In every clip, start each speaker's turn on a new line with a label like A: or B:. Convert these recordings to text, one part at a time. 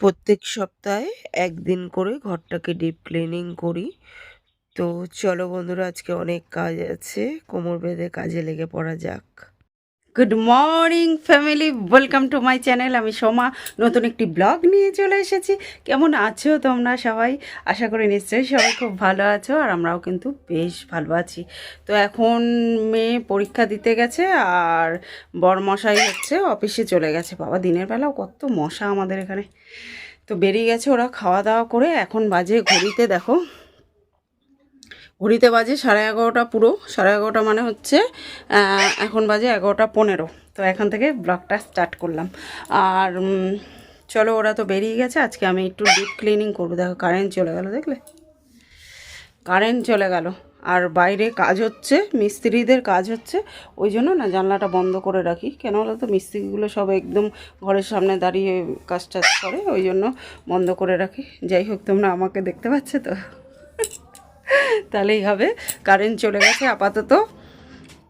A: প্রত্যেক সপ্তাহে একদিন করে ঘরটাকে ডিপ ক্লিনিং করি। তো চলো বন্ধুরা, আজকে অনেক কাজ আছে। কোমর বেঁধে কাজে লেগে পড়া যাক।
B: Good morning family welcome to my channel আমি সোমা। নতুন একটি ব্লগ নিয়ে চলে এসেছি। কেমন আছো তোমরা সবাই? আশা করি নিশ্চয়ই সবাই খুব ভালো আছো, আর আমরাও কিন্তু বেশ ভালো আছি। তো এখন মেয়ে পরীক্ষা দিতে গেছে, আর বরমশাই হচ্ছে অফিসে চলে গেছে। বাবা, দিনের বেলাও কত মশা আমাদের এখানে। তো বেরিয়ে গেছে ওরা খাওয়া দাওয়া করে। এখন বাজে ঘড়িতে, দেখো। ঘড়িতে বাজে সাড়ে এগারোটা পুরো। সাড়ে এগারোটা মানে হচ্ছে এখন বাজে এগারোটা পনেরো। তো এখান থেকে ব্লগটা স্টার্ট করলাম। আর চলো ওরা তো বেরিয়ে গেছে। আজকে আমি একটু ডিপ ক্লিনিং করব। দেখো, কারেন্ট চলে গেল, দেখলে? কারেন্ট চলে গেল। আর বাইরে কাজ হচ্ছে, মিস্ত্রিদের কাজ হচ্ছে, ওই জন্য না জানলাটা বন্ধ করে রাখি। কেন হলো তো? মিস্ত্রিগুলো সব একদম ঘরের সামনে দাঁড়িয়ে কাজ টাজ করে, ওই জন্য বন্ধ করে রাখি। যাই হোক, তোমরা আমাকে দেখতে পাচ্ছ তো? তাহলেই হবে। কারেন্ট চলে গেছে আপাতত।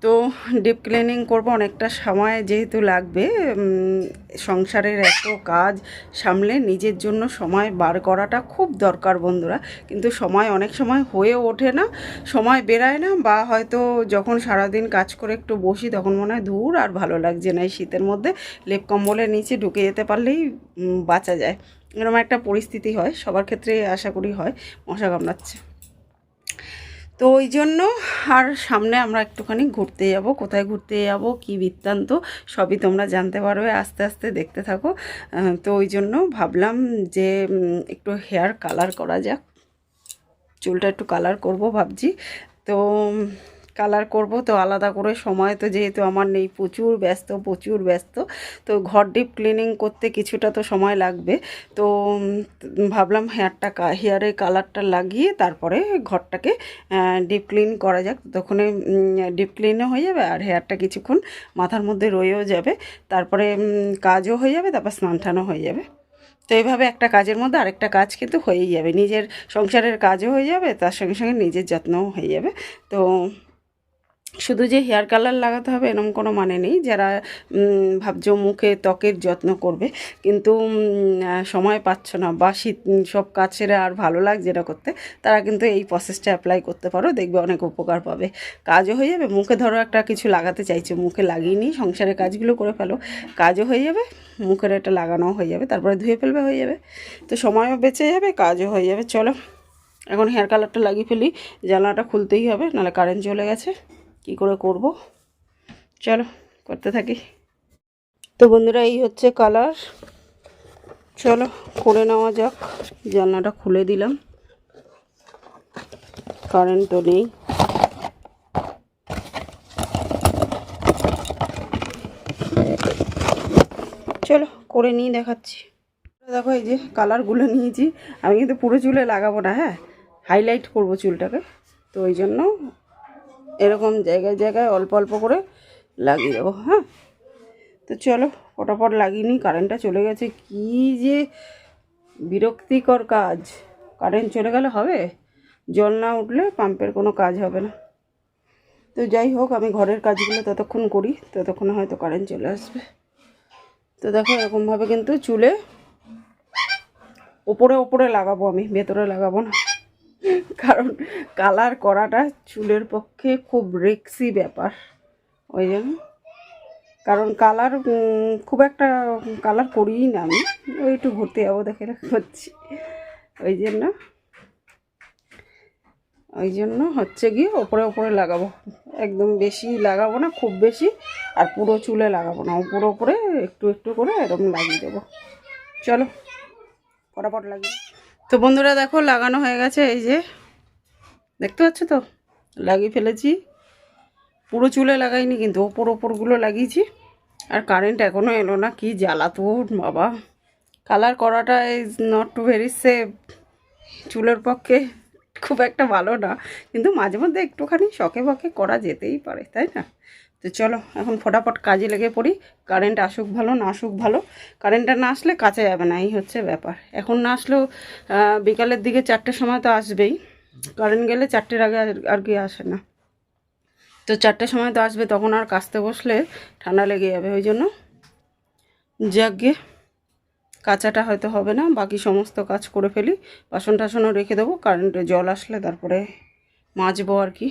B: তো ডিপ ক্লিনিং করব অনেকটা সময় যেহেতু লাগবে সংসারের এত কাজ, সামলে নিজের জন্য সময় বার করাটা খুব দরকার বন্ধুরা। কিন্তু সময় অনেক সময় হয়ে ওঠে না, সময় বেরায় না বা হয়তো যখন সারাদিন কাজ করে একটু বসি তখন মনে হয় দূর আর ভালো লাগছে না, এই শীতের মধ্যে লেপ কম্বলের নিচে ঢুকে যেতে পারলেই বাঁচা যায়। এরকম একটা পরিস্থিতি হয়, সবার ক্ষেত্রে আশা করি হয়, মশা কামড়াচ্ছে। তো ওই জন্য আর সামনে আমরা একটুখানি ঘুরতে যাব। কোথায় ঘুরতে যাব, কি বৃত্তান্ত, সবই তোমরা জানতে পারবে। আস্তে আস্তে দেখতে থাকো। তো ওই জন্য ভাবলাম যে একটু হেয়ার কালার করা যাক। চুলটা একটু কালার করব ভাবছি। তো কালার করব, তো আলাদা করে সময়, তো যেহেতু আমার নেই প্রচুর ব্যস্ত প্রচুর ব্যস্ত, তো ঘর ডিপ ক্লিনিং করতে কিছুটা তো সময় লাগবে। তো ভাবলাম হেয়ারটা হেয়ারে কালারটা লাগিয়ে তারপরে ঘরটাকে ডিপ ক্লিন করা যাক। তখনই ডিপ ক্লিনও হয়ে যাবে আর হেয়ারটা কিছুক্ষণ মাথার মধ্যে রয়েও যাবে। তারপরে কাজও হয়ে যাবে, তারপর স্নান টানও হয়ে যাবে। তো এইভাবে একটা কাজের মধ্যে আরেকটা কাজ কিন্তু হয়েই যাবে। নিজের সংসারের কাজও হয়ে যাবে, তার সঙ্গে সঙ্গে নিজের যত্নও হয়ে যাবে। তো শুধু যে হেয়ার কালার লাগাতে হবে এরকম কোনো মানে নেই। যারা ভাবছ মুখে ত্বকের যত্ন করবে, কিন্তু সময় পাচ্ছ না বা শীত সব কাজ সেরে আর ভালো লাগছে না করতে, তারা কিন্তু এই প্রসেসটা অ্যাপ্লাই করতে পারো, দেখবে অনেক উপকার পাবে। কাজও হয়ে যাবে, মুখে ধরো একটা কিছু লাগাতে চাইছো, মুখে লাগিয়ে নিই সংসারের কাজগুলো করে ফেলো, কাজও হয়ে যাবে, মুখের একটা লাগানোও হয়ে যাবে, তারপরে ধুয়ে ফেলবে হয়ে যাবে, তো সময়ও বেঁচে যাবে, কাজও হয়ে যাবে, চলো। এখন হেয়ার কালারটা লাগিয়ে ফেলি, জানলাটা খুলতেই হবে, নাহলে কারেন্ট চলে গেছে। কি করে করব? চলো, করতে থাকি। তো বন্ধুরা, এই হচ্ছে কালার। চলো করে নেওয়া যাক। জানলাটা খুলে দিলাম। কারেন্ট তো নেই। চলো, করে নিয়ে দেখাচ্ছি। দেখো, এই যে কালারগুলো নিয়েছি। আমি কিন্তু পুরো চুলে লাগাবো না হ্যাঁ? হাইলাইট করব চুলটাকে। তো ওই জন্য এরকম জায়গায় জায়গায় অল্প অল্প করে লাগিয়ে দেবো হ্যাঁ? তো চলো, ফটাফট লাগিয়ে নিই কারেন্টটা চলে গেছে। কি যে বিরক্তিকর কাজ। কারেন্ট চলে গেলে হবে? জল না উঠলে পাম্পের কোনো কাজ হবে না। তো যাই হোক, আমি ঘরের কাজগুলো ততক্ষণ করি, ততক্ষণে হয়তো কারেন্ট চলে আসবে। তো দেখো, এরকমভাবে কিন্তু চুলে ওপরে ওপরে লাগাবো আমি, ভেতরে লাগাবো না। কারণ কালার করাটা চুলের পক্ষে খুব রিক্সি ব্যাপার। ওই জন্য। কারণ কালার খুব একটা কালার করিই না আমি। ওই একটু ঘুরতে যাব দেখে করছি ওই জন্য। ওই জন্য হচ্ছে গিয়ে ওপরে ওপরে লাগাবো। একদম বেশি লাগাবো না, খুব বেশি। আর পুরো চুলে লাগাবো না। উপরে ওপরে একটু একটু করে এরকম লাগিয়ে দেবো। চলো ফটাফট লাগিয়ে তো বন্ধুরা দেখো, লাগানো হয়ে গেছে, এই যে। দেখতে পাচ্ছ তো? লাগিয়ে ফেলেছি। পুরো চুলে লাগাইনি, কিন্তু ওপর ওপরগুলো লাগিয়েছি। আর কারেন্ট এখনও এলো না, কি জ্বালাতন বাবা। কালার করাটা is not too very safe চুলের পক্ষে খুব একটা ভালো না, কিন্তু মাঝে মধ্যে একটুখানি শখে বখে করা যেতেই পারে, তাই না? তো চলো, এখন ফটাফট কাজে লেগে পড়ি। কারেন্ট আসুক ভালো, না আসুক ভালো। কারেন্টটা না আসলে কাছে যাবে না, এই হচ্ছে ব্যাপার। এখন না আসলেও বিকালের দিকে চারটের সময় তো আসবেই। কারেন্ট গেলে চারটের আগে আর- কি আসে না। তো চারটের সময় তো আসবে, তখন আর কাচতে বসলে ঠান্ডা লেগে যাবে, ওই জন্য যাক কাঁচাটা হয়তো হবে না, বাকি সমস্ত কাজ করে ফেলি। বাসন টাসনও রেখে দেবো কারেন্টে জল আসলে তারপরে মাজবো আর কি।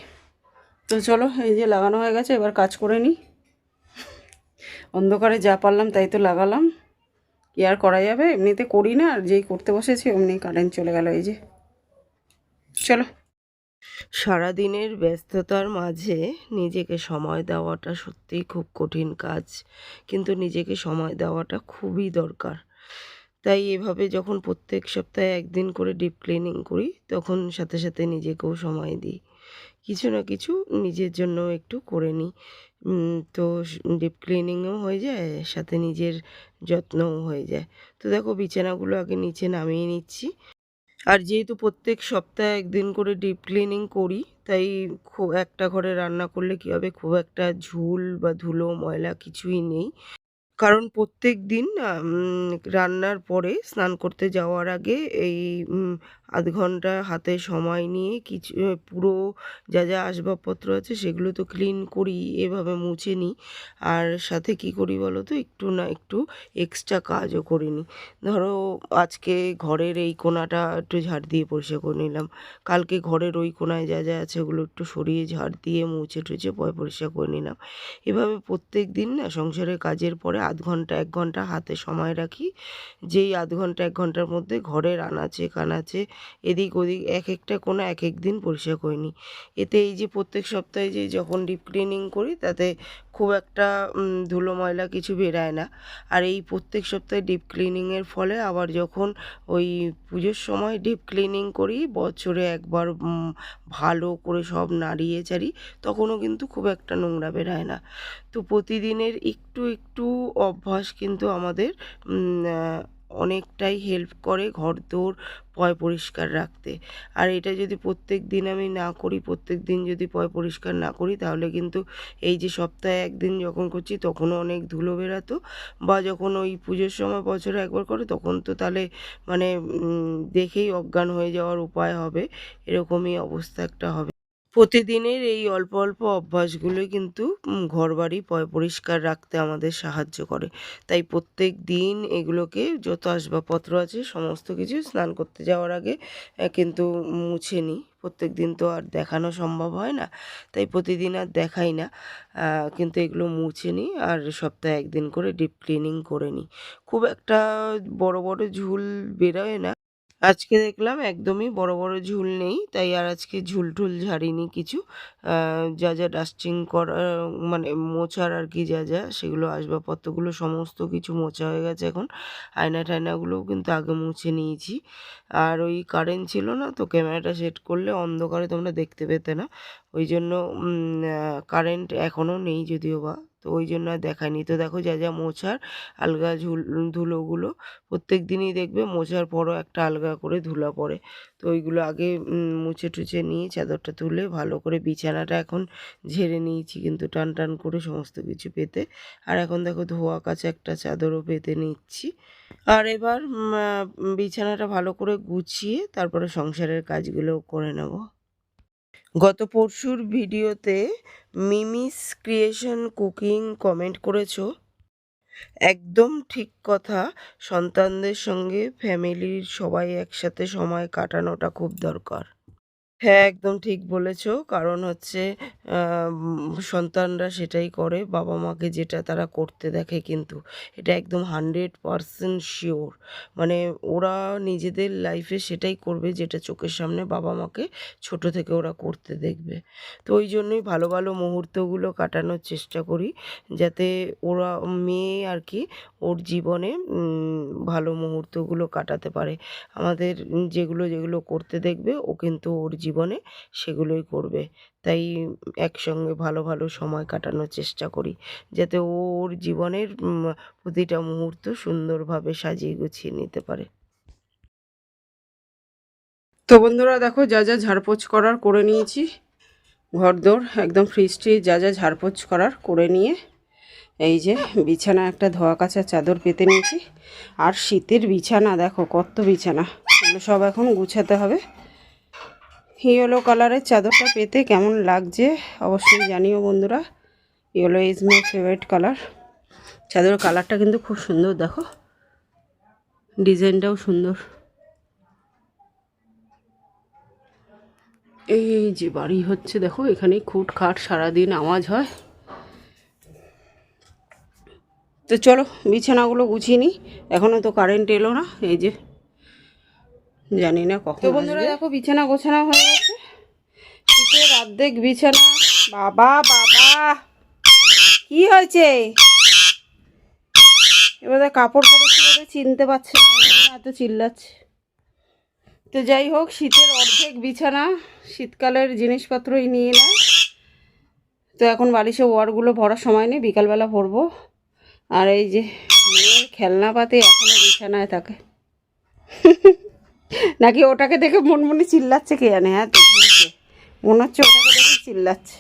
B: তো চলো, এই যে লাগানো হয়ে গেছে, এবার কাজ করে নিই অন্ধকারে যা পারলাম তাই তো লাগালাম। কি আর করা যাবে? এমনিতে করি না, আর যেই করতে বসেছি, অমনি কারেন্ট চলে গেল, এই যে। চলো।
A: সারাদিনের ব্যস্ততার মাঝে নিজেকে সময় দেওয়াটা সত্যিই খুব কঠিন কাজ, কিন্তু নিজেকে সময় দেওয়াটা খুবই দরকার। তাই এভাবে যখন প্রত্যেক সপ্তাহে একদিন করে ডিপ ক্লিনিং করি, তখন সাথে সাথে নিজেকেও সময় দিই। কিছু না কিছু নিজের জন্য একটু করে নিই। তো ডিপ ক্লিনিংও হয়ে যায়, সাথে নিজের যত্নও হয়ে যায়। তো দেখো বিছানাগুলো আগে নিচে নামিয়ে নিচ্ছি। আর যেহেতু প্রত্যেক সপ্তাহে একদিন করে ডিপ ক্লিনিং করি, তাই খুব একটা ঘরে রান্না করলে কী হবে? খুব একটা ঝুল বা ধুলো, ময়লা কিছুই নেই। কারণ প্রত্যেক দিন রান্নার পরে স্নান করতে যাওয়ার আগে এই আধ ঘণ্টা হাতে সময় নিয়ে কিছু পুরো যা যা আসবাবপত্র আছে সেগুলো তো ক্লিন করি, এভাবে মুছে নিই। আর সাথে কি করি বলো তো? একটু না, একটু এক্সট্রা কাজও করে নিই। ধরো আজকে ঘরের এই কোণাটা একটু ঝাড় দিয়ে পরিষ্কার করে নিলাম। কালকে ঘরের ওই কোণায় যা যা আছে ওগুলো একটু সরিয়ে ঝাড় দিয়ে মুছে টুছে পয় পরিষ্কার করে নিলাম। এভাবে প্রত্যেক দিন না সংসারের কাজের পরে আধ ঘণ্টা, এক ঘণ্টা হাতে সময় রাখি। যেই আধ ঘণ্টা, এক ঘণ্টার মধ্যে ঘরের আনাচে কানাচে এদিক ওদিক এক একটা কোনো এক এক দিন পরিষ্কার করে নিই এতে এই যে প্রত্যেক সপ্তাহে যে যখন ডিপ ক্লিনিং করি, তাতে খুব একটা ধুলো ময়লা কিছু বেরায় না। আর এই প্রত্যেক সপ্তাহে ডিপ ক্লিনিংয়ের ফলে আবার যখন ওই পুজোর সময় ডিপ ক্লিনিং করি, বছরে একবার ভালো করে সব নাড়িয়ে চাড়ি, তখনও কিন্তু খুব একটা নোংরা বেরায় না। তো প্রতিদিনের একটু একটু অভ্যাস কিন্তু আমাদের অনেকটাই হেল্প করে ঘর ঘরদোর পয় পরিষ্কার রাখতে। আর এটা যদি প্রত্যেক দিন আমি না করি, প্রত্যেক দিন যদি পয় পরিষ্কার না করি, তাহলে কিন্তু এই যে সপ্তাহে একদিন যখন করছি, তখনও অনেক ধুলো বেরাতো বা যখন ওই পুজোর সময় বছরে একবার করে, তখন তো তাহলে মানে দেখেই অজ্ঞান হয়ে যাওয়ার উপায় হবে। এরকমই অবস্থা একটা হবে। প্রতিদিনের এই অল্প অল্প অভ্যাসগুলোই কিন্তু উম, ঘরবাড়ি পয় পরিষ্কার রাখতে আমাদের সাহায্য করে। তাই প্রত্যেক দিন এগুলোকে যত আসবাবপত্র আছে সমস্ত কিছু স্নান করতে যাওয়ার আগে কিন্তু মুছে নিই প্রত্যেক দিন তো আর দেখানো সম্ভব হয় না তাই প্রতিদিন আর দেখাই না। কিন্তু এগুলো মুছে নিই আর সপ্তাহে একদিন করে ডিপ ক্লিনিং করে নিই খুব একটা বড় বড় ঝুল বেরোয় না। আজকে দেখলাম একদমই বড় বড় ঝুল নেই, তাই আর আজকে ঝুল টুল ঝাড়িনি কিছু। যা যা ডাস্টিং করা মানে মোছার আর কি যা যা, সেগুলো আসবাবপত্রগুলো সমস্ত কিছু মোছা হয়ে গেছে এখন। আয়না টায়নাগুলোও কিন্তু আগে মুছে নিয়েছি। আর ওই কারেন্ট ছিল না, তো ক্যামেরাটা সেট করলে অন্ধকারে তোমরা দেখতে পেতে না। ওই জন্য কারেন্ট এখনও নেই যদিও বা। তো ওই জন্য আর দেখায়নি। তো দেখো যা যা মোছার আলগা ঝুল, ধুলোগুলো প্রত্যেক দিনই দেখবে মোছার পরও একটা আলগা করে ধুলা পড়ে। তো ওইগুলো আগে মুছে টুছে নিয়ে চাদরটা তুলে ভালো করে বিছানাটা এখন ঝেড়ে নিয়েছি কিন্তু টান টান করে সমস্ত কিছু পেতে। আর এখন দেখো ধোয়া কাছে একটা চাদরও পেতে নিচ্ছি। আর এবার বিছানাটা ভালো করে গুছিয়ে তারপরে সংসারের কাজগুলো করে নেব। গত পরশুর ভিডিওতে মিমিস ক্রিয়েশন কুকিং কমেন্ট করেছ। একদম ঠিক কথা, সন্তানদের সঙ্গে ফ্যামিলির সবাই একসাথে সময় কাটানোটা খুব দরকার। হ্যাঁ একদম ঠিক বলেছ। কারণ হচ্ছে সন্তানরা সেটাই করে বাবা মাকে যেটা তারা করতে দেখে কিন্তু এটা একদম হান্ড্রেড পারসেন্ট শিওর মানে ওরা নিজেদের লাইফে সেটাই করবে যেটা চোখের সামনে বাবা মাকে ছোট থেকে ওরা করতে দেখবে। তো ওই জন্যই ভালো ভালো মুহূর্তগুলো কাটানোর চেষ্টা করি, যাতে ওরা মেয়ে আর কি ওর জীবনে ভালো মুহূর্তগুলো কাটাতে পারে। আমাদের যেগুলো যেগুলো করতে দেখবে, ও কিন্তু ওর জীবনে সেগুলোই করবে। তাই একসঙ্গে ভালো ভালো সময় কাটানোর চেষ্টা করি, যাতে ওর জীবনের প্রতিটা মুহূর্ত সুন্দরভাবে সাজিয়ে গুছিয়ে নিতে পারে।
B: তো বন্ধুরা দেখো, যা যা ঝাড়পোছ করার করে নিয়েছি। ঘরদোর একদম ফ্রিজ ট্রিজ যা যা ঝাড়পোছ করার করে নিয়ে, এই যে বিছানা একটা ধোয়া কাচা চাদর পেতে নিয়েছি। আর শীতের বিছানা দেখো, কত বিছানা। সব এখন গুছাতে হবে। ইয়েলো কালারের চাদরটা পেতে কেমন লাগছে অবশ্যই জানিও বন্ধুরা। Yellow is my favourite colour চাদরের কালারটা কিন্তু খুব সুন্দর, দেখো। ডিজাইনটাও সুন্দর। এই যে বাড়ি হচ্ছে, দেখো, এখানে খুট খাট সারাদিন আওয়াজ হয়। তো চলো, বিছানাগুলো গুছিয়ে নিই এখনও তো কারেন্ট এলো না, এই যে জানি না কখন তো বন্ধুরা দেখো বিছানা গোছানো হয়ে গেছে। শীতের অর্ধেক বিছানা। বাবা বাবা! কি হয়েছে? এবারে কাপড় পরেছে চিনতে পারছে না এত চিল্লাচ্ছে। তো যাই হোক শীতের অর্ধেক বিছানা শীতকালের জিনিসপত্রই নিয়ে নেয়। তো এখন বালিশে ওয়ারগুলো ভরার সময় নেই বিকালবেলা ভরবো। আর এই যে মেয়ের খেলনা পাতি এখনও বিছানায় থাকে। নাকি ওটাকে দেখে মন মনে চিল্লাচ্ছে কে জানে হ্যাঁ? মনে হচ্ছে ওটাকে দেখে চিল্লাচ্ছে।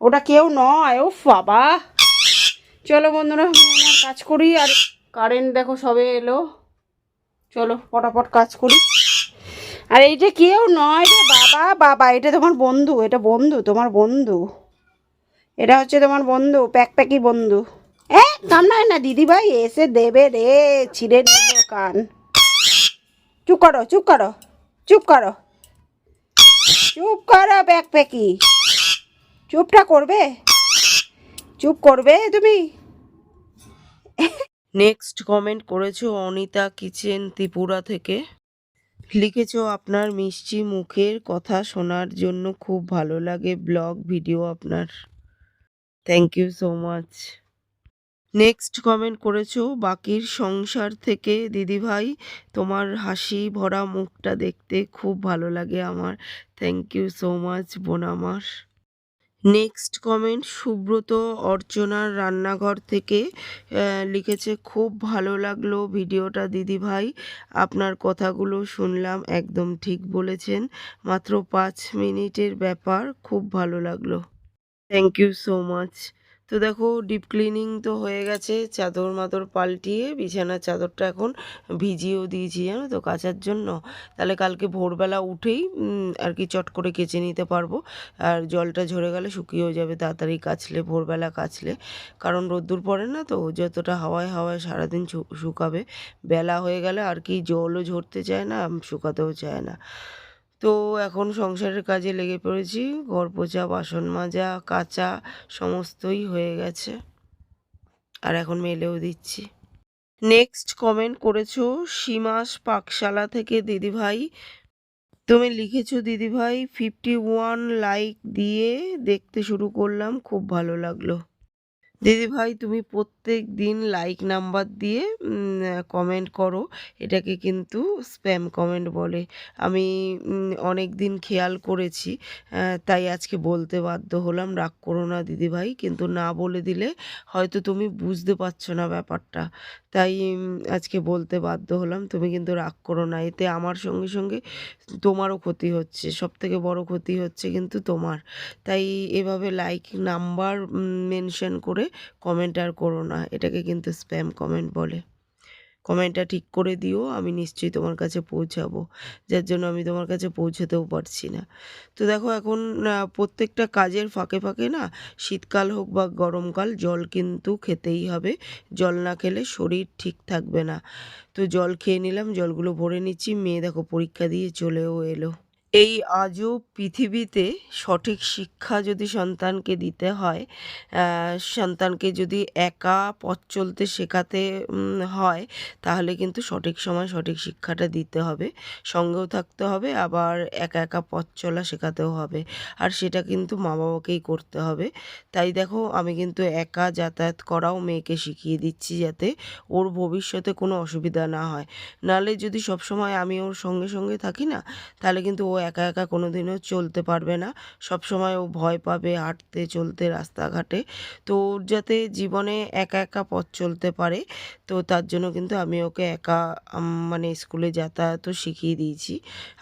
B: ওটা কেউ নয় ও বাবা। চলো বন্ধুরা, আমি আমার কাজ করি আর কারেন্ট দেখো সবে এলো। চলো, পটাপট কাজ করি। আর এইটা কেউ নয় রে বাবা বাবা, এটা তোমার বন্ধু, এটা বন্ধু, তোমার বন্ধু। এটা হচ্ছে তোমার বন্ধু প্যাক প্যাকি বন্ধু। এ কাম নয় না দিদি ভাই এসে দেবে রে, ছিঁড়ে নিল কান। চুপ করো চুপ করো চুপ করো। চুপ করো প্যাক প্যাকি। চুপটা করবে? চুপ করবে তুমি?
A: নেক্সট কমেন্ট করেছ অনিতা কিচেন ত্রিপুরা থেকে। লিখেছ, আপনার মিষ্টি মুখের কথা শোনার জন্য খুব ভালো লাগে ব্লগ, ভিডিও আপনার। Thank you so much next comment করেছ, বাকির সংসার থেকে দিদিভাই, তোমার হাসি ভরা মুখটা দেখতে খুব ভালো লাগে আমার। থ্যাংক ইউ সো মাচ বোন আমার নেক্সট কমেন্ট সুব্রত অর্চনার রান্নাঘর থেকে লিখেছে, খুব ভালো লাগল ভিডিওটা দিদি ভাই আপনার কথাগুলো শুনলাম, একদম ঠিক বলেছেন। মাত্র পাঁচ মিনিটের ব্যাপার, খুব ভালো লাগল। থ্যাংক ইউ সো মাচ তো দেখো ডিপ ক্লিনিং তো হয়ে গেছে। চাদর মাদর পাল্টিয়ে বিছানার চাদরটা এখন ভিজিয়েও দিয়েছি জানো তো কাচার জন্য। তাহলে কালকে ভোরবেলা উঠেই আর কি চট করে কেচে নিতে পারব। আর জলটা ঝরে গেলে শুকিয়েও যাবে, তাড়াতাড়ি কাচলে, ভোরবেলা কাচলে। কারণ রোদ্দুর পড়ে না তো, যতটা হাওয়ায় হাওয়ায় সারাদিন শুকাবে। বেলা হয়ে গেলে আর কি জলও ঝরতে চায় না, শুকাতেও চায় না। তো এখন সংসারের কাজে লেগে পড়েছি। ঘর পোছা বাসন মাজা, কাচা, সমস্তই হয়ে গেছে। আর এখন মেলেও দিচ্ছি। নেক্সট কমেন্ট করেছ, সীমাস পাকশালা থেকে দিদিভাই। তুমি লিখেছো, দিদিভাই ফিফটি ওয়ান লাইক দিয়ে দেখতে শুরু করলাম, খুব ভালো লাগল। দিদিভাই তুমি প্রত্যেক দিন লাইক নাম্বার দিয়ে কমেন্ট করো। এটাকে কিন্তু স্প্যাম কমেন্ট বলে। আমি অনেক দিন খেয়াল করেছি তাই আজকে বলতে বাধ্য হলাম। রাগ করো না দিদিভাই কিন্তু না বলে দিলে হয়তো তুমি বুঝতে পারছ না ব্যাপারটা। তাই আজকে বলতে বাধ্য হলাম, তুমি কিন্তু রাগ করো না। এতে আমার সঙ্গে সঙ্গে তোমারও ক্ষতি হচ্ছে সব থেকে বড়ো ক্ষতি হচ্ছে কিন্তু তোমার। তাই এভাবে লাইক নাম্বার মেনশন করে কমেন্ট আর করো না, এটাকে কিন্তু স্প্যাম কমেন্ট বলে। কমেন্টটা ঠিক করে দিও, আমি নিশ্চয়ই তোমার কাছে পৌঁছাবো। যার জন্য আমি তোমার কাছে পৌঁছাতেও পারছি না। তো দেখো এখন প্রত্যেকটা কাজের ফাঁকে ফাঁকে না শীতকাল হোক বা গরমকাল, জল কিন্তু খেতেই হবে। জল না খেলে শরীর ঠিক থাকবে না। তো জল খেয়ে নিলাম, জলগুলো ভরে নিচ্ছি। মেয়ে দেখো পরীক্ষা দিয়ে চলেও এলো। এই আজও পৃথিবীতে সঠিক শিক্ষা যদি সন্তানকে দিতে হয় সন্তানকে যদি একা পথ চলতে শেখাতে হয়, তাহলে কিন্তু সঠিক সময় সঠিক শিক্ষাটা দিতে হবে, সঙ্গেও থাকতে হবে, আবার একা একা পথ চলা শেখাতেও হবে। আর সেটা কিন্তু মা বাবাকেই করতে হবে। তাই দেখো, আমি কিন্তু একা যাতায়াত করাও মেয়েকে শিখিয়ে দিচ্ছি যাতে ওর ভবিষ্যতে কোনো অসুবিধা না হয়। নাহলে যদি সবসময় আমি ওর সঙ্গে সঙ্গে থাকি না, তাহলে কিন্তু ও একা একা কোনো দিনও চলতে পারবে না। সব সময় ও ভয় পাবে হাঁটতে, চলতে, রাস্তাঘাটে। তো ওর যাতে জীবনে একা একা পথ চলতে পারে, তো তার জন্য কিন্তু আমি ওকে একা মানে স্কুলে যাতায়াতও শিখিয়ে দিয়েছি।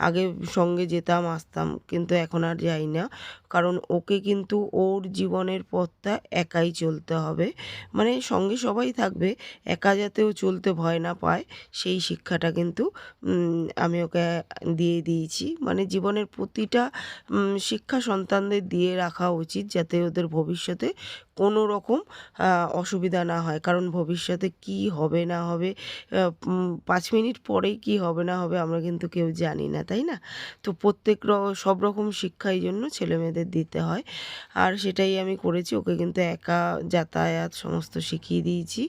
A: আগে সঙ্গে যেতাম, আসতাম, কিন্তু এখন আর যাই না। কারণ ওকে কিন্তু ওর জীবনের পথটা একাই চলতে হবে। মানে সঙ্গে সবাই থাকবে, একা যাতেও চলতে ভয় না পায়, সেই শিক্ষাটা কিন্তু আমি ওকে দিয়ে দিয়েছি। মানে জীবনের প্রতিটা শিক্ষা সন্তানদের দিয়ে রাখা উচিত যাতে ওদের ভবিষ্যতে কোনো রকম অসুবিধা না হয়। কারণ ভবিষ্যতে কি হবে না হবে পাঁচ মিনিট পরেই কি হবে না হবে আমরা কিন্তু কেউ জানি না, তাই না? তো প্রত্যেক সব রকম শিক্ষাই জন্য ছেলে মেয়েদের দিতে হয়। আর সেটাই আমি করেছি, ওকে কিন্তু একা যাতায়াত সমস্ত শিখিয়ে দিয়েছি।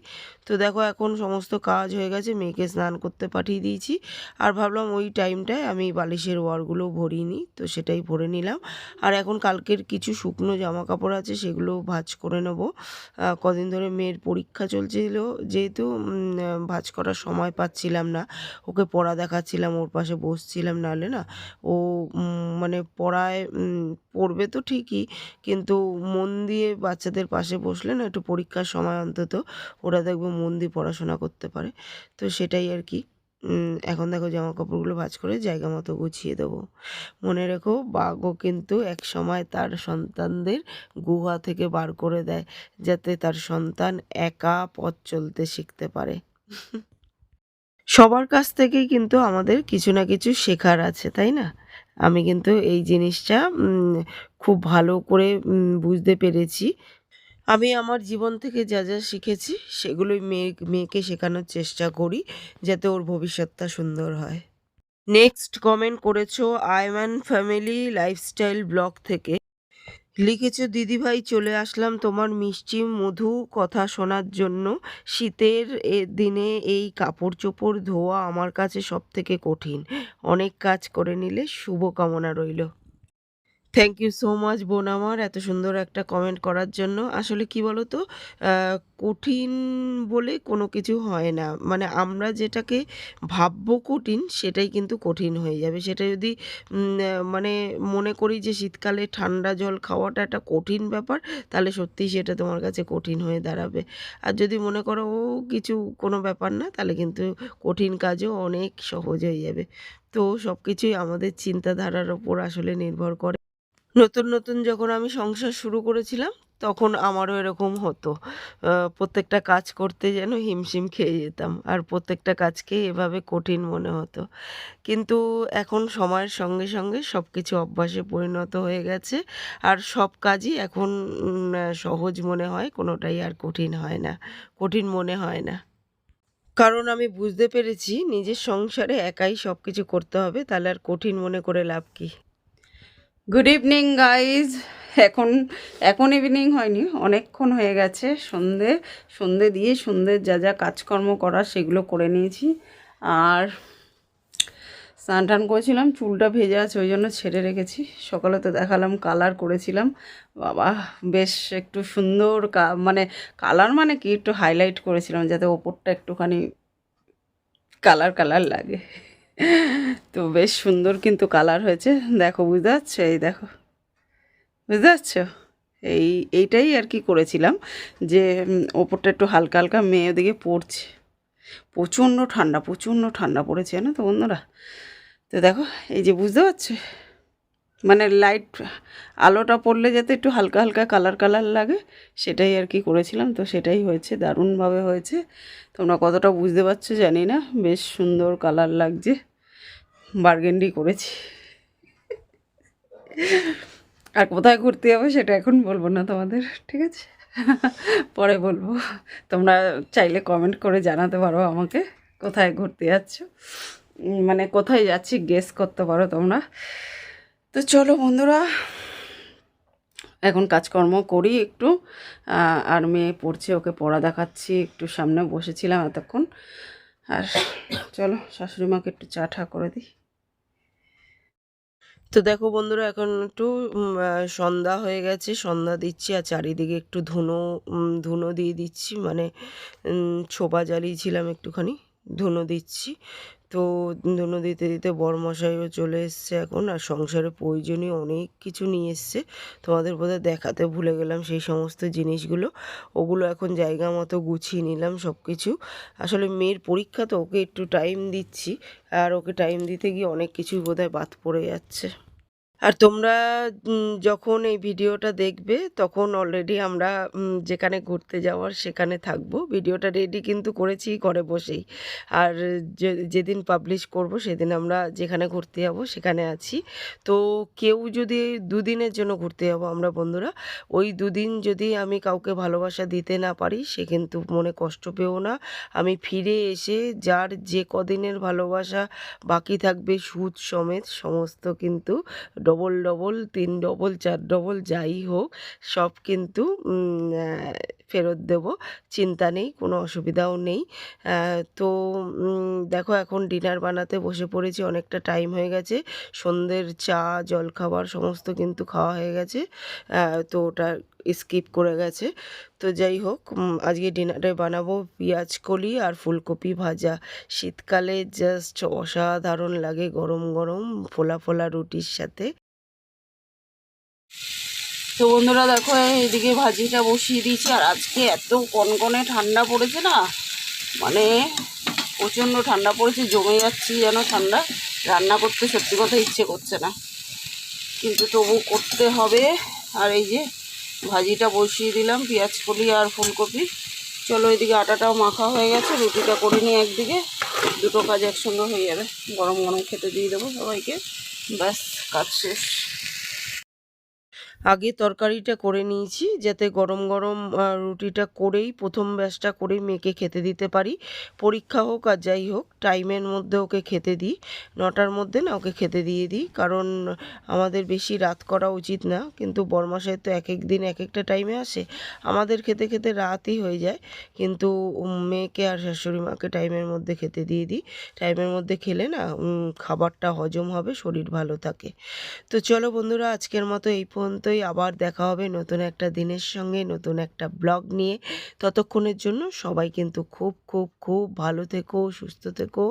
A: তো দেখো এখন সমস্ত কাজ হয়ে গেছে, মেয়েকে স্নান করতে পাঠিয়ে দিয়েছি। আর ভাবলাম ওই টাইমটায় আমি বালিশের ওয়ারগুলো ভরিয়ে নিই, তো সেটাই ভরে নিলাম। আর এখন কালকের কিছু শুকনো জামা কাপড় আছে সেগুলো ভাঁজ করে নেব। আহ, কদিন ধরে মেয়ের পরীক্ষা চলছিল। যেহেতু ভাজ করার সময় পাচ্ছিলাম না। ওকে পড়া দেখাচ্ছিলাম ওর পাশে বসছিলাম নাহলে না। ও মানে পড়ায় পড়বে তো ঠিকই কিন্তু মন দিয়ে বাচ্চাদের পাশে বসলে না একটু পরীক্ষার সময় অন্তত ওরা দেখবে মন দিয়ে পড়াশোনা করতে পারে। তো সেটাই আর কি। এখন দেখো জামা কাপড়গুলো ভাজ করে জায়গা মতো গুছিয়ে দেবো। মনে রেখো বাঘও কিন্তু এক সময় তার সন্তানদের গুহা থেকে বার করে দেয়, যাতে তার সন্তান একা পথ চলতে শিখতে পারে। সবার কাছ থেকেই কিন্তু আমাদের কিছু না কিছু শেখার আছে, তাই না? আমি কিন্তু এই জিনিসটা খুব ভালো করে বুঝতে পেরেছি। আমি আমার জীবন থেকে যা যা শিখেছি, সেগুলোই মেয়ে, মেয়েকে শেখানোর চেষ্টা করি, যাতে ওর ভবিষ্যৎটা সুন্দর হয়। নেক্সট কমেন্ট করেছ আইম্যান ফ্যামিলি লাইফস্টাইল ব্লগ থেকে। লিখেছো, দিদিভাই, চলে আসলাম তোমার মিষ্টি মধু কথা শোনার জন্য। শীতের দিনে এই কাপড় চোপড় ধোয়া আমার কাছে সব থেকে কঠিন। অনেক কাজ করে নিলে শুভকামনা রইল। থ্যাংক ইউ সো মাচ বোন আমার, এত সুন্দর একটা কমেন্ট করার জন্য। আসলে কি বলো তো কঠিন বলে কোনো কিছু হয় না। মানে আমরা যেটাকে ভাববো কঠিন, সেটাই কিন্তু কঠিন হয়ে যাবে। সেটা যদি মানে মনে করি যে শীতকালে ঠান্ডা জল খাওয়াটা একটা কঠিন ব্যাপার, তাহলে সত্যিই সেটা তোমার কাছে কঠিন হয়ে দাঁড়াবে। আর যদি মনে করো ও কিছু কোনো ব্যাপার না, তাহলে কিন্তু কঠিন কাজও অনেক সহজ হয়ে যাবে। তো সব কিছুই আমাদের চিন্তাধারার ওপর আসলে নির্ভর করে। নতুন নতুন যখন আমি সংসার শুরু করেছিলাম, তখন আমারও এরকম হতো। প্রত্যেকটা কাজ করতে যেন হিমশিম খেয়ে যেতাম, আর প্রত্যেকটা কাজকে এভাবে কঠিন মনে হতো। কিন্তু এখন সময়ের সঙ্গে সঙ্গে সব কিছু অভ্যাসে পরিণত হয়ে গেছে, আর সব কাজই এখন সহজ মনে হয়, কোনোটাই আর কঠিন হয় না, কঠিন মনে হয় না। কারণ আমি বুঝতে পেরেছি, নিজের সংসারে একাই সব কিছু করতে হবে, তাহলে আর কঠিন মনে করে লাভ কি?
B: গুড ইভিনিং গাইজ এখন এখন ইভিনিং হয়নি, অনেকক্ষণ হয়ে গেছে। সন্ধে সন্ধে দিয়ে সন্ধ্যের যা যা কাজকর্ম করার সেগুলো করে নিয়েছি। আর স্নান টান করেছিলাম, চুলটা ভেজে আছে, ওই জন্য ছেড়ে রেখেছি। সকালে তো দেখালাম কালার করেছিলাম। বাবা, বেশ একটু সুন্দর মানে কালার মানে কি? একটু হাইলাইট করেছিলাম, যাতে ওপরটা একটুখানি কালার কালার লাগে। তো বেশ সুন্দর কিন্তু কালার হয়েছে। দেখো, বুঝতে পারছ? এই দেখো। বুঝতে পারছ? এই, এইটাই আর কি করেছিলাম যে ওপরটা একটু হালকা হালকা মেয়ে ওদিকে পড়ছে। প্রচণ্ড ঠান্ডা প্রচণ্ড ঠান্ডা পড়েছে না তো বন্ধুরা? তো দেখো, এই যে বুঝতে পারছ? মানে লাইট আলোটা পড়লে যাতে একটু হালকা হালকা কালার কালার লাগে, সেটাই আর কি করেছিলাম। তো সেটাই হয়েছে, দারুণভাবে হয়েছে। তোমরা কতটা বুঝতে পারছ জানি না। বেশ সুন্দর কালার লাগছে। বার্গেন্ডি করেছি। আর কোথায় ঘুরতে যাব সেটা এখন বলব না তোমাদের, ঠিক আছে? পরে বলব। তোমরা চাইলে কমেন্ট করে জানাতে পারো আমাকে, কোথায় ঘুরতে যাচ্ছ? মানে কোথায় যাচ্ছি গেস করতে পারো তোমরা। তো চলো বন্ধুরা, এখন কাজকর্ম করি একটু। আর মেয়ে পড়ছে, ওকে পড়া দেখাচ্ছি, একটু সামনে বসেছিলাম এতক্ষণ। আর চলো শাশুড়ি মাকে একটু চা ঠা করে দিই।
A: তো দেখো বন্ধুরা, এখন একটু সন্ধ্যা হয়ে গেছে, সন্ধ্যা দিচ্ছি আর চারিদিকে একটু ধুনো ধুনো দিয়ে দিচ্ছি মানে ছোপা জ্বালিয়েছিলাম একটুখানি, ধুনো দিচ্ছি। তো ধন্য দিতে দিতে বরমশাইও চলে এসছে এখন, আর সংসারে প্রয়োজনীয় অনেক কিছু নিয়ে এসছে। তোমাদের বোধহয় দেখাতে ভুলে গেলাম সেই সমস্ত জিনিসগুলো। ওগুলো এখন জায়গা মতো গুছিয়ে নিলাম সব কিছু আসলে মেয়ের পরীক্ষা তো, ওকে একটু টাইম দিচ্ছি। আর ওকে টাইম দিতে গিয়ে অনেক কিছুই বোধহয় বাদ পড়ে যাচ্ছে। আর তোমরা যখন এই ভিডিওটা দেখবে, তখন অলরেডি আমরা যেখানে ঘুরতে যাওয়ার সেখানে থাকব। ভিডিওটা রেডি কিন্তু করেছি ঘরে বসেই। আর যেদিন পাবলিশ করব, সেদিন আমরা যেখানে ঘুরতে যাব, সেখানে আছি। তো কেউ যদি দুদিনের জন্য ঘুরতে যাব, আমরা বন্ধুরা, ওই দুদিন যদি আমি কাউকে ভালোবাসা দিতে না পারি, সে কিন্তু মনে কষ্ট পেও না। আমি ফিরে এসে যার যে কদিনের ভালোবাসা বাকি থাকবে, সুদ সমেত, সমস্ত কিন্তু ডবল ডবল তিন ডবল চার ডবল যাই হোক সব কিন্তু ফেরত দেব, চিন্তা নেই, কোনো অসুবিধাও নেই। তো দেখো এখন ডিনার বানাতে বসে পড়েছি, অনেকটা টাইম হয়ে গেছে। সন্ধ্যের চা, জলখাবার সমস্ত কিন্তু খাওয়া হয়ে গেছে। তো ওটা স্কিপ করে গেছে। তো যাই হোক আজকে ডিনারে বানাবো পেঁয়াজ কলি আর ফুলকপি ভাজা। শীতকালে জাস্ট অসাধারণ লাগে গরম গরম, ফোলা ফোলা রুটির সাথে।
B: তো বন্ধুরা দেখো, এইদিকে ভাজিটা বসিয়ে দিয়েছি। আর আজকে এত কনকনে ঠান্ডা পড়েছে না মানে প্রচণ্ড ঠান্ডা পড়েছে, জমে যাচ্ছি যেন ঠান্ডা। রান্না করতে সত্যি কথা ইচ্ছে করছে না। কিন্তু তবু করতে হবে। আর এই যে ভাজিটা বসিয়ে দিলাম, পেঁয়াজ কলি আর ফুলকপি। চলো এদিকে আটাটাও মাখা হয়ে গেছে, রুটিটা করে নিই একদিকে। দুটো কাজ একসঙ্গে হয়ে যাবে। গরম গরম খেতে দিয়ে দেবো সবাইকে। ব্যাস, কাজ শেষ।
A: আগে তরকারিটা করে নিয়েছি, যাতে গরম গরম রুটিটা করেই, প্রথম ব্যাচটা করেই মেয়েকে খেতে দিতে পারি। পরীক্ষা হোক আর যাই হোক টাইমের মধ্যে ওকে খেতে দিই। নটার মধ্যে না ওকে খেতে দিয়ে দিই, কারণ আমাদের বেশি রাত করা উচিত না। কিন্তু বরমাসায় তো এক এক দিন, এক একটা টাইমে আসে। আমাদের খেতে খেতে রাতই হয়ে যায়। কিন্তু মেয়েকে আর শাশুড়ি মাকে টাইমের মধ্যে খেতে দিয়ে দিই। টাইমের মধ্যে খেলে না খাবারটা হজম হবে, শরীর ভালো থাকে। তো চলো বন্ধুরা, আজকের মতো এই পর্যন্তই আবার দেখা হবে নতুন একটা দিনের সঙ্গে, নতুন একটা ব্লগ নিয়ে। ততক্ষণের জন্য সবাই কিন্তু খুব খুব খুব ভালো থেকো, সুস্থ থেকো।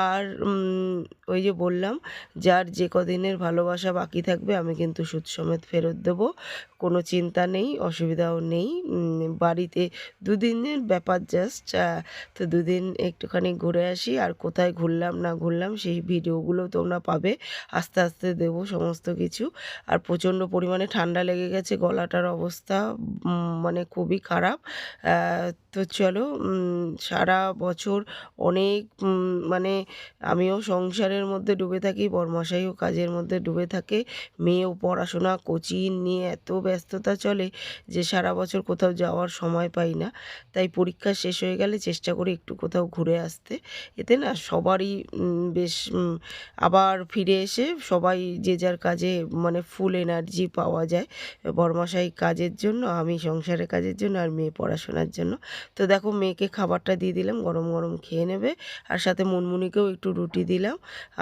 A: আর ওই যে বললাম, যার যে কদিনের ভালোবাসা বাকি থাকবে, আমি কিন্তু সুদ সমেত ফেরত দেবো। কোনো চিন্তা নেই, অসুবিধাও নেই। বাড়িতে দুদিনের ব্যাপার জাস্ট তো দুদিন একটুখানি ঘুরে আসি। আর কোথায় ঘুরলাম, না ঘুরলাম, সেই ভিডিওগুলো তোমরা পাবে। আস্তে আস্তে দেবো সমস্ত কিছু। আর প্রচণ্ড পরিমাণে ঠান্ডা লেগে গেছে, গলাটার অবস্থা মানে খুবই খারাপ। তো চলো সারা বছর অনেক মানে আমিও সংসারের মধ্যে ডুবে থাকি, বরমশাইও কাজের মধ্যে ডুবে থাকে। মেয়েও পড়াশোনা, কোচিং নিয়ে এত ব্যস্ততা চলে যে সারা বছর কোথাও যাওয়ার সময় পাই না। তাই পরীক্ষা শেষ হয়ে গেলে চেষ্টা করি একটু কোথাও ঘুরে আসতে। এতে না সবারই বেশ আবার ফিরে এসে সবাই যে যার কাজে মানে ফুল এনার্জি পাওয়া যায়। বরমশাই কাজের জন্য, আমি সংসারের কাজের জন্য আর মেয়ে পড়াশোনার জন্য। তো দেখো, মেয়েকে খাবারটা দিয়ে দিলাম, গরম গরম খেয়ে নেবে। আর সাথে মুনমুনিকেও একটু রুটি দিলাম।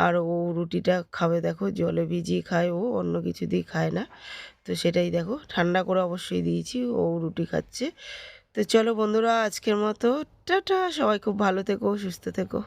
A: আর ও রুটিটা খাবে দেখো, জলে ভিজিয়ে খায় ও, অন্য কিছু দিয়ে খায় না। তো সেটাই দেখো, ঠান্ডা করে অবশ্যই দিয়েছি, ও রুটি খাচ্ছে। তো চলো বন্ধুরা, আজকের মতো, টাটা, সবাই খুব ভালো থেকো, সুস্থ থেকো।